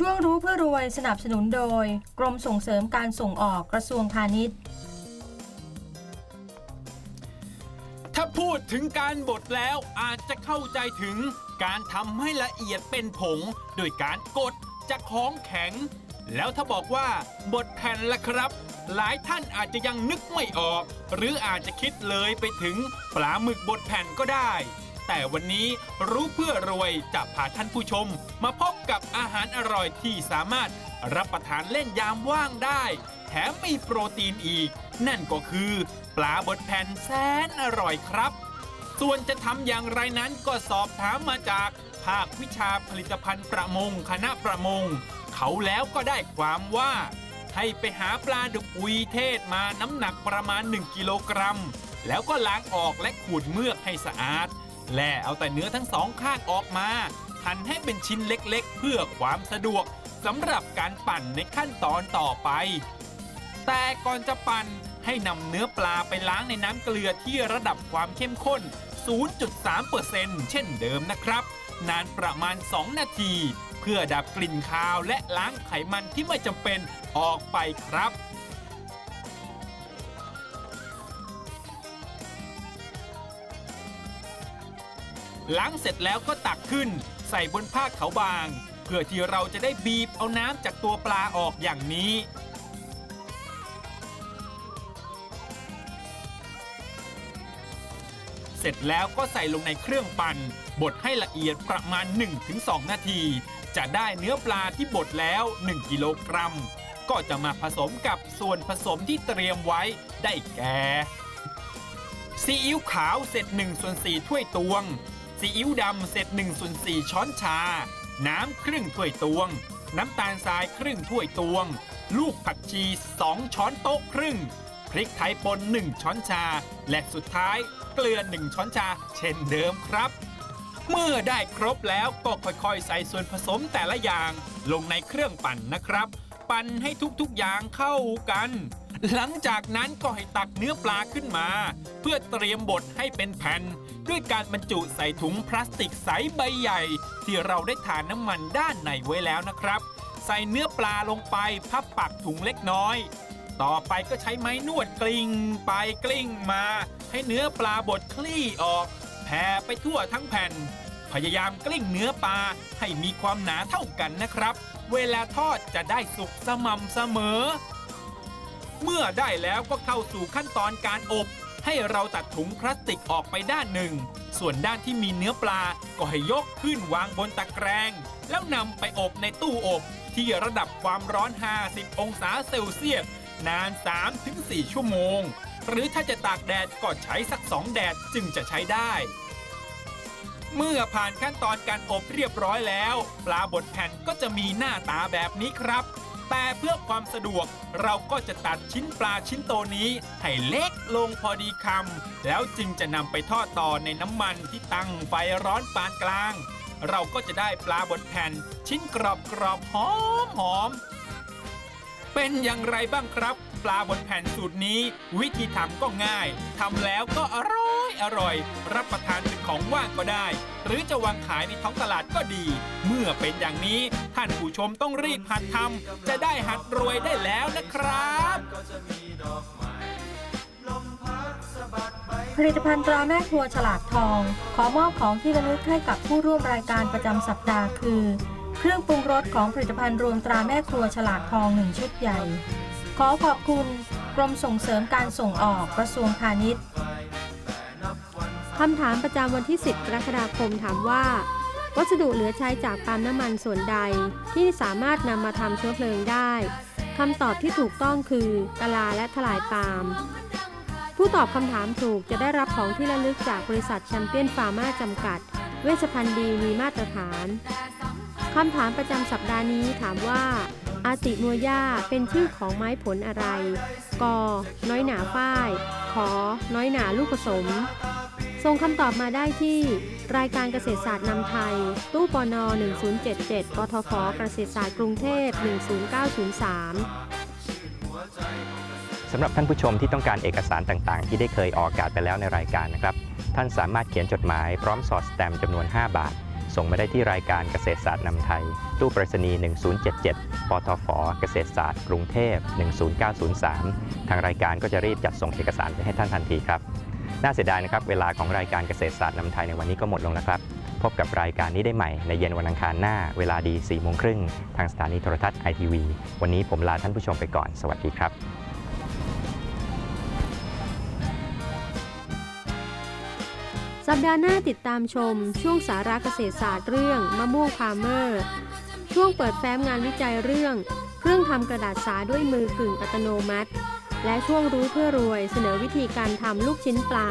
ช่วงรู้เพื่อรวยสนับสนุนโดย กรมส่งเสริมการส่งออกกระทรวงพาณิชย์ ถ้าพูดถึงการบดแล้วอาจจะเข้าใจถึงการทำให้ละเอียดเป็นผง โดยการกดจากของแข็ง แล้วถ้าบอกว่าบดแผ่นละครับ หลายท่านอาจจะยังนึกไม่ออก หรืออาจจะคิดเลยไปถึงปลาหมึกบดแผ่นก็ได้ แต่วันนี้รู้เพื่อรวยจะพาท่านผู้ชม มาพบกับอาหารอร่อยที่สามารถรับประทานเล่นยามว่างได้ แถมมีโปรตีนอีก นั่นก็คือปลาบดแผ่นแสนอร่อยครับ ส่วนจะทำอย่างไรนั้นก็สอบถามมาจากภาควิชาผลิตภัณฑ์ประมงคณะประมง เขาแล้วก็ได้ความว่า ให้ไปหาปลาดุกอุยเทศมาน้ำหนักประมาณ 1 กิโลกรัม แล้วก็ล้างออกและขูดเมือกให้สะอาด แล่เอาแต่เนื้อทั้งสองข้างออกมาหั่นให้เป็นชิ้นเล็กๆ เพื่อความสะดวกสำหรับการปั่นในขั้นตอนต่อไป แต่ก่อนจะปั่นให้นำเนื้อปลาไปล้างในน้ำเกลือที่ระดับความเข้มข้น 0.3%เช่นเดิมนะครับ นานประมาณ 2 นาที เพื่อดับกลิ่นคาวและล้างไขมันที่ไม่จำเป็นออกไปครับ ล้างเสร็จแล้วก็ตักขึ้น ใส่บนผ้าขาวบาง เพื่อที่เราจะได้บีบเอาน้ำจากตัวปลาออกอย่างนี้ เสร็จแล้วก็ใส่ลงในเครื่องปั่นบดให้ละเอียดประมาณ 1-2 นาที จะได้เนื้อปลาที่บดแล้ว 1 กิโลกรัม ก็จะมาผสมกับส่วนผสมที่เตรียมไว้ได้แก่ซีอิ๊วขาวเสร็จ1ส่วน4ถ้วยตวง ซีอิ๊วดำเสร็จ1ส่วน4ช้อนชา น้ำครึ่งถ้วยตวง น้ำตาลทรายครึ่งถ้วยตวง ลูกผักชี 2 ช้อนโต๊ะครึ่ง พริกไทยป่น1 ช้อนชา และสุดท้ายเกลือ 1 ช้อนชา เช่นเดิมครับ เมื่อได้ครบแล้วก็ค่อยๆ ใส่ส่วนผสมแต่ละอย่าง ลงในเครื่องปั่นนะครับ ปั่นให้ทุกๆอย่างเข้ากัน หลังจากนั้นก็ให้ตักเนื้อปลาขึ้นมา เพื่อเตรียมบดให้เป็นแผ่น ด้วยการบรรจุใส่ถุงพลาสติกใสใบใหญ่ ที่เราได้ทานน้ำมันด้านในไว้แล้วนะครับ ใส่เนื้อปลาลงไปพับปักถุงเล็กน้อย ต่อไปก็ใช้ไม้นวดกลิ้งไปกลิ้งมา ให้เนื้อปลาบดคลี่ออกแผ่ไปทั่วทั้งแผ่น พยายามกลิ้งเนื้อปลาให้มีความหนาเท่ากันนะครับ เวลาทอดจะได้สุกสม่ำเสมอ เมื่อได้แล้วก็เข้าสู่ขั้นตอนการอบ ให้เราตัดถุงพลาสติกออกไปด้านหนึ่ง ส่วนด้านที่มีเนื้อปลาก็ให้ยกขึ้นวางบนตะแกรง แล้วนำไปอบในตู้อบ ที่ระดับความร้อน 50 องศาเซลเซียสนาน 3-4 ชั่วโมง หรือถ้าจะตากแดดก็ใช้สัก2แดดจึงจะใช้ได้ เมื่อผ่านขั้นตอนการอบเรียบร้อยแล้ว ปลาบดแผ่นก็จะมีหน้าตาแบบนี้ครับ แต่เพื่อความสะดวกเราก็จะตัดชิ้นปลาชิ้นโตนี้ให้เล็กลงพอดีคำแล้วจึงจะนำไปทอดต่อในน้ำมันที่ตั้งไฟร้อนปานกลาง เราก็จะได้ปลาบดแผ่น ชิ้นกรอบกรอบๆหอมหอมเป็นอย่างไรบ้างครับ ปลาบนแผ่นสูตรนี้ วิธีทำก็ง่ายทำแล้วก็อร่อยอร่อย รับประทานเป็นของว่างก็ได้ หรือจะวางขายในท้องตลาดก็ดี เมื่อเป็นอย่างนี้ท่านผู้ชมต้องรีบหัดทำจะได้หัดรวยได้แล้วนะครับผลิตภัณฑ์ตราแม่ครัวฉลากทอง ขอมอบของที่ระลึกให้กับผู้ร่วมรายการประจำสัปดาห์คือ เครื่องปรุงรสของผลิตภัณฑ์รวมตราแม่ครัวฉลากทองหนึ่งชุดใหญ่ ขอขอบคุณกรมส่งเสริมการส่งออกกระทรวงพาณิชย์คำถามประจำวันที่ 10 กรกฎาคมถามว่า วัสดุเหลือใช้จากปาล์มน้ำมันส่วนใดที่สามารถนำมาทำเชื้อเพลิงได้คำตอบที่ถูกต้องคือกะลาและทลายปาล์มผู้ตอบคำถามถูกจะได้รับของที่ระลึกจากบริษัทแชมเปี้ยนฟาร์มาจำกัด เวชภัณฑ์ดีมีมาตรฐานคำถามประจำสัปดาห์นี้ถามว่า อาติมัวย่าเป็นชื่อของไม้ผลอะไรกน้อยหนาฝ้าย ขอ น้อยหนาลูกผสม ส่งคำตอบมาได้ที่ รายการเกษตรศาสตร์นำไทย ตู้ปน 1077ปทฟเกษตรศาสตร์กรุงเทพ 10903 สำหรับท่านผู้ชมที่ต้องการเอกสารต่างๆ ที่ได้เคยออกอากาศไปแล้วในรายการนะครับ ท่านสามารถเขียนจดหมายพร้อมสอดสแตมป์จำนวน 5 บาท ส่งมาได้ที่รายการเกษตรศาสตร์นำไทย ตู้ไปรษณีย์1077ปตฟเกษตรศาสตร์ กรุงเทพ 10903 ทางรายการก็จะรีบจัดส่งเอกสารไปให้ท่านทันทีครับ น่าเสียดายนะครับ เวลาของรายการเกษตรศาสตร์นำไทยในวันนี้ก็หมดลงแล้วครับ พบกับรายการนี้ได้ใหม่ในเย็นวันอังคารหน้า เวลาดี4โมงครึ่งทางสถานีโทรทัศน์ไอทีวีวันนี้ผมลาท่านผู้ชมไปก่อน สวัสดีครับ ปดาห์หน้าติดตามชม ช่วงสาระเกษตรศาสตร์เรื่องมะม่วงพาเมอร์ ช่วงเปิดแฟ้มงานวิจัยเรื่อง เครื่องทำกระดาษสาด้วยมือกึ่งอัตโนมัติ และช่วงรู้เพื่อรวยเสนอวิธีการทำลูกชิ้นปลา